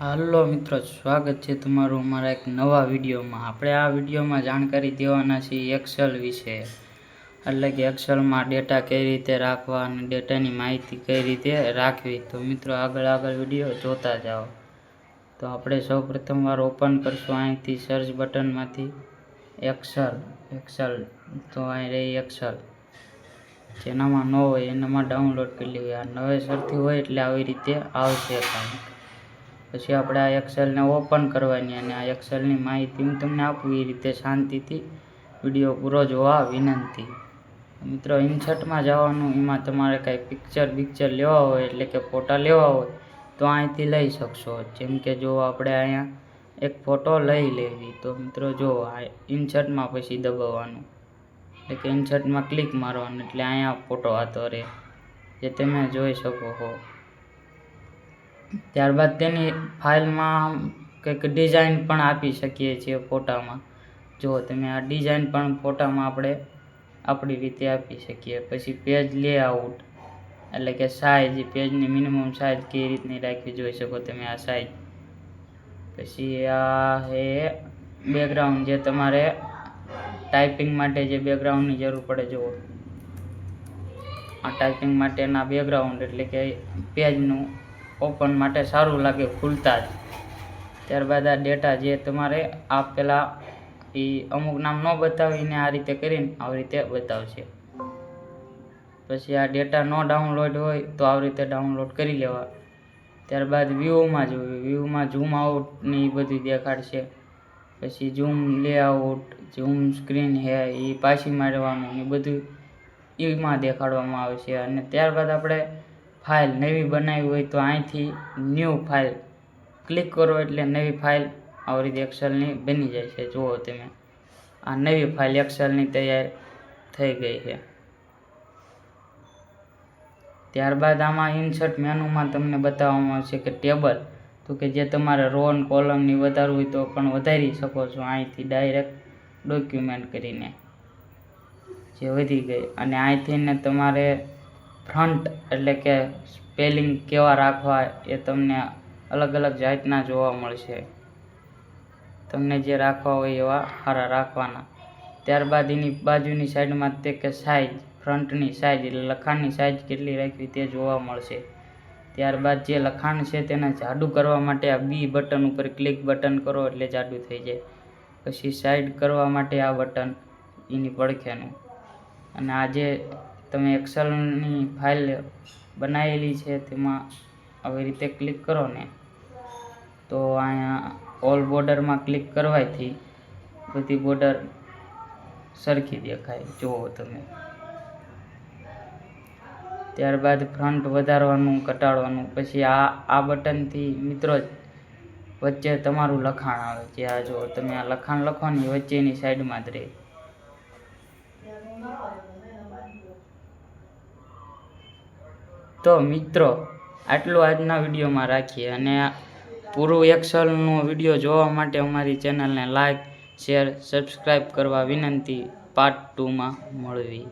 હાલો મિત્રો, સ્વાગત છે તમારું અમારા એક નવા વિડીયોમાં. આપણે આ વિડીયોમાં જાણકારી દેવાના છીએ એક્સેલ વિશે. એટલે કે એક્સેલમાં ડેટા કઈ રીતે રાખવા અને ડેટાની માહિતી કઈ રીતે રાખવી. તો મિત્રો, આગળ આગળ વીડિયો જોતા જાઓ. તો આપણે સૌ પ્રથમવાર ઓપન કરશું અહીંથી સર્ચ બટનમાંથી એક્સેલ એક્સેલ તો અહીં રહી એક્સેલ જેનામાં ન હોય એનામાં ડાઉનલોડ કરી લેવી. આ નવેસરથી હોય એટલે આવી રીતે આવશે કાંઈક પછી આપણે આ એક્સેલને ઓપન કરવાની અને આ એક્સેલની માહિતી હું તમને આપું એ રીતે શાંતિથી વીડિયો પૂરો જોવા વિનંતી. મિત્રો ઇન્સર્ટમાં જવાનું, એમાં તમારે કાંઈ પિક્ચર પિક્ચર લેવા હોય એટલે કે ફોટા લેવા હોય તો અહીંથી લઈ શકશો. જેમ કે જો આપણે અહીંયા એક ફોટો લઈ લેવી, તો મિત્રો જો આ ઇન્સર્ટમાં પછી દબાવવાનું. એટલે કે ઇન્સર્ટમાં ક્લિક મારવાનું, એટલે અહીંયા ફોટો આતો રહે. જે તમે જોઈ શકો છો ત્યારબાદ તેની ફાઇલમાં કંઈક ડિઝાઇન પણ આપી શકીએ છીએ ફોટામાં. જો તમે આ ડિઝાઇન પણ ફોટામાં આપણે આપણી રીતે આપી શકીએ. પછી પેજ લેઆઉટ એટલે કે સાઇઝ પેજની મિનિમમ સાઇઝ કેવી રીતની રાખવી જોઈ શકો તમે આ સાઇઝ પછી આ હે બેકગ્રાઉન્ડ જે તમારે ટાઈપિંગ માટે જે બેકગ્રાઉન્ડની જરૂર પડે જુઓ. આ ટાઈપિંગ માટેના બેકગ્રાઉન્ડ એટલે કે પેજનું ઓપન માટે સારું લાગે ખુલતા જ. ત્યારબાદ આ ડેટા જે તમારે આપેલા એ અમુક નામ ન બતાવીને આ રીતે કરીને આવી રીતે બતાવશે. પછી આ ડેટા ન ડાઉનલોડ હોય તો આવી રીતે ડાઉનલોડ કરી લેવા. ત્યારબાદ વ્યૂમાં જોયું વ્યૂમાં ઝૂમ આઉટની એ બધું દેખાડશે. પછી ઝૂમ લેઆઉટ ઝૂમ સ્ક્રીન હે એ પાછી મારવાનું એ બધું એમાં દેખાડવામાં આવશે. અને ત્યારબાદ આપણે ફાઇલ નવી બનાવી હોય તો અહીંથી ન્યૂ ફાઇલ ક્લિક કરો એટલે નવી ફાઇલ આવી રીતે એક્સેલની બની જાય છે. જુઓ તમે, આ નવી ફાઇલ એક્સેલની તૈયાર થઈ ગઈ છે. ત્યારબાદ આમાં ઇન્સર્ટ મેનુમાં તમને બતાવવામાં આવશે કે ટેબલ. તો કે જે તમારે રો અને કોલમની વધારવું હોય તો પણ વધારી શકો છો અહીંથી ડાયરેક્ટ ડોક્યુમેન્ટ કરીને. જે વધી ગઈ. અને અહીંથી તમારે ફ્રન્ટ એટલે કે સ્પેલિંગ કેવા રાખવા એ તમને અલગ અલગ જાતના જોવા મળશે. તમને જે રાખવા હોય એવા સારા રાખવાના. ત્યારબાદ એની બાજુની સાઈડમાં તે કે સાઇઝ ફ્રન્ટની સાઇઝ એટલે લખાણની સાઇઝ કેટલી રાખવી તે જોવા મળશે. ત્યારબાદ જે લખાણ છે તેને જાડું કરવા માટે આ બી બટન ઉપર ક્લિક બટન કરો એટલે જાડું થઈ જાય. પછી સાઈડ કરવા માટે આ બટન એની પડખેનું. અને આ જે તમે એક્સેલની ફાઇલ બનાવેલી છે, તેમાં આવી રીતે ક્લિક કરો ને, તો અહીંયા ઓલ બોર્ડરમાં ક્લિક કરવાથી બધી બોર્ડર સરખી દેખાય. જુઓ તમે. ત્યારબાદ ફ્રન્ટ વધારવાનું, ઘટાડવાનું, પછી આ આ બટનથી મિત્રો વચ્ચે તમારું લખાણ આવે છે. આ જો તમે, આ લખાણ લખો ને વચ્ચેની સાઈડમાં જ રહે. તો મિત્રો, આટલું આજના વિડીયોમાં રાખીએ અને પૂરું એક્સલનો વીડિયો જોવા માટે અમારી ચેનલને લાઈક શેર સબસ્ક્રાઈબ કરવા વિનંતી. પાર્ટ ટુમાં મળવી.